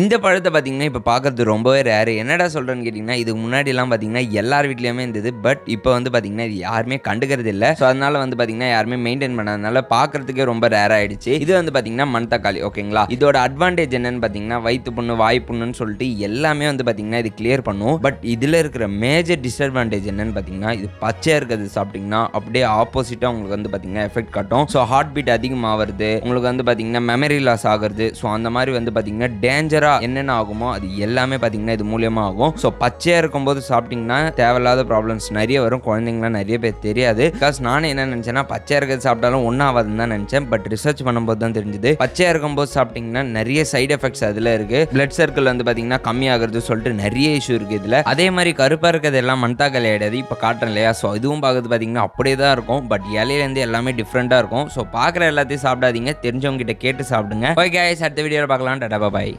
இந்த பழத்தை பார்த்தீங்கன்னா இப்போ பார்க்கறது ரொம்பவே ரேரு என்னடா சொல்கிறேன்னு கேட்டிங்கன்னா இதுக்கு முன்னாடிலாம் பார்த்தீங்கன்னா எல்லார் வீட்லேயுமே இருந்தது. பட் இப்போ வந்து பார்த்திங்கன்னா இது யாருமே கண்டுக்கிறது இல்லை. ஸோ அதனால் வந்து பார்த்தீங்கன்னா யாருமே மெயின்டைன் பண்ணாதனால பார்க்குறதுக்கே ரொம்ப ரேர் ஆகிடுச்சு இது வந்து பார்த்திங்கன்னா மண் தக்காளி. ஓகேங்களா இதோட அட்வான்டேஜ் என்னன்னு பார்த்தீங்கன்னா வயிற்று புண்ணு வாய் புண்ணுன்னு சொல்லிட்டு எல்லாமே வந்து பார்த்தீங்கன்னா இது கிளியர் பண்ணும். பட் இதில் இருக்கிற மேஜர் டிஸ்அட்வான்டேஜ் என்னன்னு பார்த்தீங்கன்னா இது பச்சையாக இருக்கிறது சாப்பிட்டிங்கன்னா அப்படியே ஆப்போசிட்டாக உங்களுக்கு வந்து பார்த்தீங்கன்னா எஃபெக்ட் காட்டும். ஸோ ஹார்ட் பீட் அதிகமாகிறது உங்களுக்கு வந்து பார்த்திங்கன்னா மெமரி லாஸ் ஆகுறது. ஸோ அந்த மாதிரி வந்து பார்த்தீங்கன்னா டேஞ்சராக என்னென்ன ஆகுமோ அது எல்லாமே பார்த்தீங்கன்னா இது மூலியமாக ஆகும். ஸோ பச்சையாக இருக்கும்போது சாப்பிட்டிங்கன்னா தேவையில்லாத ப்ராப்ளம்ஸ் நிறைய வரும். குழந்தைங்களாம் நிறைய பேர் தெரியாது. பிகாஸ் நானே என்ன நினச்சேன்னா பச்சையாக இருக்கிறது சாப்பிட்டாலும் ஒன்றும் ஆகாதுன்னு தான் நினச்சேன். பட் ரிசர்ச் பண்ணும்போது தான் தெரிஞ்சுது. பச்சையாக இருக்கும்போது சாப்பிட்டிங்கன்னா நிறைய சைடு எஃபெக்ட்ஸ் அதில் இருக்குது பிளட் சர்க்கிள் வந்து பார்த்தீங்கன்னா கம்மியாகிறது சொல்லிட்டு நிறைய இஷ்யூ இருக்குது இதில். அதே மாதிரி கருப்பாக இருக்கிறது எல்லாம் மண்தாக்கல் கிடையாது இப்போ காட்டுறேன் இல்லையா? ஸோ இதுவும் பார்க்குறது பார்த்தீங்கன்னா அப்படியே தான் இருக்கும். பட் இலையிலேருந்து எல்லாமே டிஃப்ரெண்ட்டாக இருக்கும். ஸோ பார்க்குற எல்லாத்தையும் சாப்பிடாதீங்க. தெரிஞ்சவங்க கிட்ட கேட்டு சாப்பிடுங்க. ஓகே அடுத்த வீடியோவில் பார்க்கலாம். டாடா பாய்